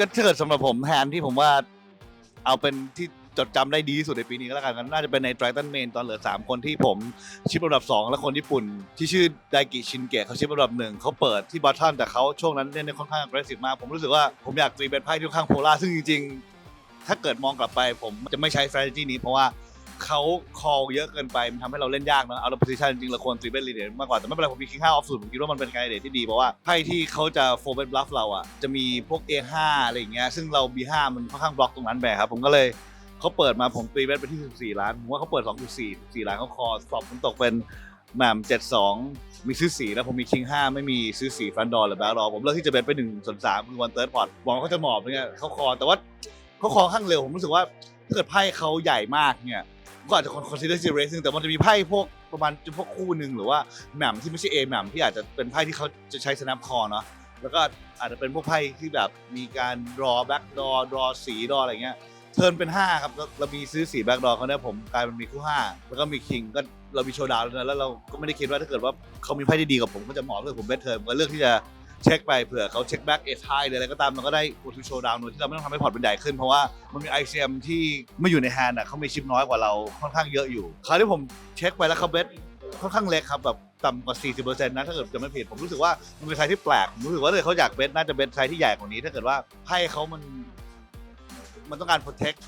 ก็ถ้าเกิดสำหรับผมแทนที่ผมว่าเอาเป็นที่จดจำได้ดีที่สุดในปีนี้ก็แล้วกันน่าจะเป็นในไตรตันเมนตอนเหลือ 3 คนที่ผมชิปอันดับ 2 และคนญี่ปุ่น ที่ชื่อไดกิชินเกะเขาชิปอันดับหนึ่งเขาเปิดที่บอททอนแต่เขาช่วงนั้นเล่นได้ค่อนข้าง aggressive มาก ผมรู้สึกว่าผมอยากตีเป็นไพ่ที่ค่อนข้างโพล่าซึ่งจริงๆ ถ้าเกิดมองกลับไปผมจะไม่ใช้ strategy นี้เพราะว่า เขา call เยอะเกินไป มันทำให้เราเล่นยากนะเอาละ position จริงๆเราควรตีเป็น leader มากกว่า แต่ไม่เป็นไรผมมี king 5 off สุดผมคิดว่ามันเป็นการเดทที่ดี เพราะว่าไพ่ที่เขาจะ four bet bluff เราอะจะมีพวก a5 อะไรอย่างเงี้ยซึ่งเรา b5 มันค่อนข้างบล็อกตรงนั้นไปครับผมก็เลยเขาเปิดมาผมตีเบสไปที่ 14 ล้านผมว่าเขาเปิด 2.4 4ล้านเขาคอสอบผมตกเป็นแหม่ม72 มีซื้อสีแล้วผมมี king 5ไม่มีซื้อสีฟันดอร์หรือแบล็รอผมเลือกที่จะเบสไป1ส่วน3คือวันเติร์ดพอร์ตหวังว่าเขาจะหมอบเนี่ยเขาคอแต่ว่าเขาคอข้างเร็วผมรู้สึกว่าถ้าเกิดไพ่เขาใหญ่มากเนี่ย ก็อาจจะ consider serious แต่มันจะมีไพ่พวกประมาณพวกคู่หนึ่งหรือว่าแหม่มที่ไม่ใช่ A แหม่มที่อาจจะเป็นไพ่ที่เขาจะใช้ snap call เนาะแล้วก็อาจจะเป็นพวกไพ่ที่แบบมีการรอแบ็กดอรอสีรออะไรเงี้ยเทิร์นเป็น 5 ครับแล้วเรามีซื้อสีแบ็กดอเขาเนี่ยผมกลายเป็นมีคู่ 5 แล้วก็มีคิงก็เรามีโชว์ดาวแล้วนะแล้วเราก็ไม่ได้คิดว่าถ้าเกิดว่าเขามีไพ่ที่ดีกว่าผมก็จะเหมาะเลยผมเบสเทิร์นก็เลือกที่จะ เช็คไปเผื่อเขาเช็คแบ็กเอทไฮหรืออะไรก็ตามเราก็ได้โอทูโชว์ดาวน์โดยที่เราไม่ต้องทำให้พอร์ตเป็นใหญ่ขึ้นเพราะว่ามันมี ICM ที่ไม่อยู่ในแฮนด์อะเขามีชิปน้อยกว่าเราค่อนข้างเยอะอยู่ คราวที่ผมเช็คไปแล้วเขาเบสค่อนข้างเล็กครับแบบต่ำกว่า 40%นะถ้าเกิดจะไม่ผิดผมรู้สึกว่ามันเป็นไซส์ที่แปลกผมรู้สึกว่าถ้าเกิดเขาอยากเบสน่าจะเป็นไซส์ที่ใหญ่กว่านี้ ถ้าเกิดว่าไพ่เขามันมันต้องการ protect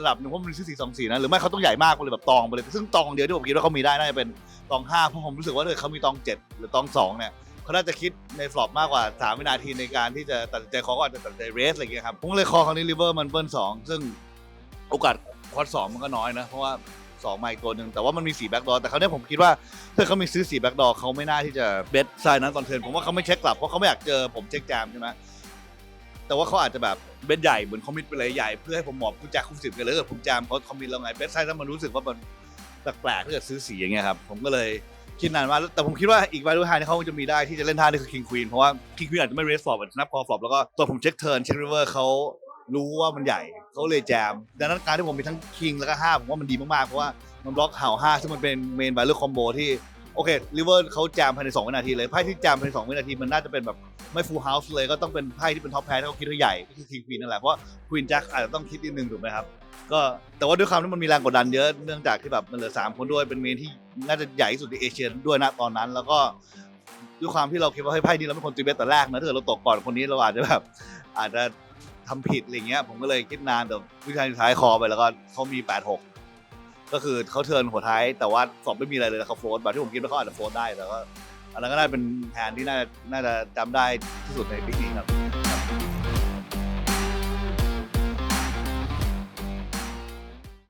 ระดับหนึ่งเพราะมันซื้อสี่สองสี่นะหรือไม่เขาต้องใหญ่มากเลยแบบตองไปเลย ซึ่งตองเดียวที่ผมคิดว่าเขามีได้น่าจะเป็นตองห้าเพราะผมรู้สึกว่าถ้าเขามีตองเจ็ดหรือตองสองเนี่ย เขาน่าจะคิดในฟลอปมากกว่าสามวินาทีในการที่จะตัดสินใจเขาก็อาจจะตัดสินใจเรสอะไรอย่างเงี้ยครับผมก็เลยคอครั้งนี้ริเวอร์มันเบิ้ลสองซึ่งโอกาสควอดสองมันก็น้อยนะ เพราะว่าสองมาอีกตัวหนึ่งแต่ว่ามันมีสีแบ็กดอร์แต่เขาวเนี่ยผมคิดว่าถ้าเขามีซื้อสีแบ็กดอร์เขาไม่น่าที่จะเบสไซน์นั้นตอนเทิร์นผมว่าเขาไม่เช็คกลับเพราะเขาไม่อยากเจอผมเช็คแจมใช่ไหมแต่ว่าเขาอาจจะแบบเบสใหญ่เหมือนคอมมิตไปเลยใหญ่เพื่อให้ผมหมอบผู้แจคคู่สิบกันเลยถ้าเกิดผมแจมเขาคอมมิตแล้วไงเบสไซน์ถ้ามันรู้สึกว่ามัน แปลกๆถ้าเกิดซื้อสีอย่างเงี้ยครับผมก็เลยคิดนานมาแต่ผมคิดว่าอีก value high ที่เขาจะมีได้ที่จะเล่นท่านี่คือ king queen เพราะว่า king queen อาจจะไม่ raise flop อาจจะ snap call flop แล้วก็ตัวผมเช็ค turn เช็ค river เขารู้ว่ามันใหญ่เขาเลยแจม ดังนั้นการที่ผมมีทั้งคิงแล้วก็ห้าผมว่ามันดีมากๆ เพราะว่ามันบล็อกเห่าห้าซึ่งมันเป็นเมนไบเลอคอมโบที่ โอเคลิเวอร์เขาแจมภายใน2วินาทีเลยไพ่ที่แจมภายใน2วินาทีมันน่าจะเป็นแบบ ไม่ฟูลเฮาส์เลยก็ต้องเป็นไพ่ที่เป็นท็อปแพ้ที่เขาคิดว่าใหญ่ก็คือคิงควีนนั่นแหละเพราะควีนแจ็คอาจจะต้องคิดนิดนึงถูกไหมครับก็แต่ว่าด้วยความที่มันมีแรงกดดันเยอะเนื่องจากที่แบบมันเหลือ3คนด้วยเป็นเมนที่น่าจะใหญ่ที่สุดในเอเชียด้วยนะตอนนั้น แล้วก็ด้วยความที่เราคิดว่าให้ไพ่นี้เราเป็นคนตีเบสแต่แรกนะถ้าเกิดเราตกก่อนคนนี้เราอาจจะแบบอาจจะทำผิดอะไรเงี้ยผมก็เลยคิดนานแต่วิชาสุดท้ายคอไปแล้วก็เขามี8 6ก็คือเขาเทิร์นหัวท้ายแต่ว่าสอบไม่มีอะไรเลยเขาโฟลดแบบที่ผมคิดว่าเขาอาจจะโฟลดได้แต่ก็ อันนั้นก็ได้เป็นแผนที่น่าจะน่าจะจำได้ที่สุดในปีนี้ครับ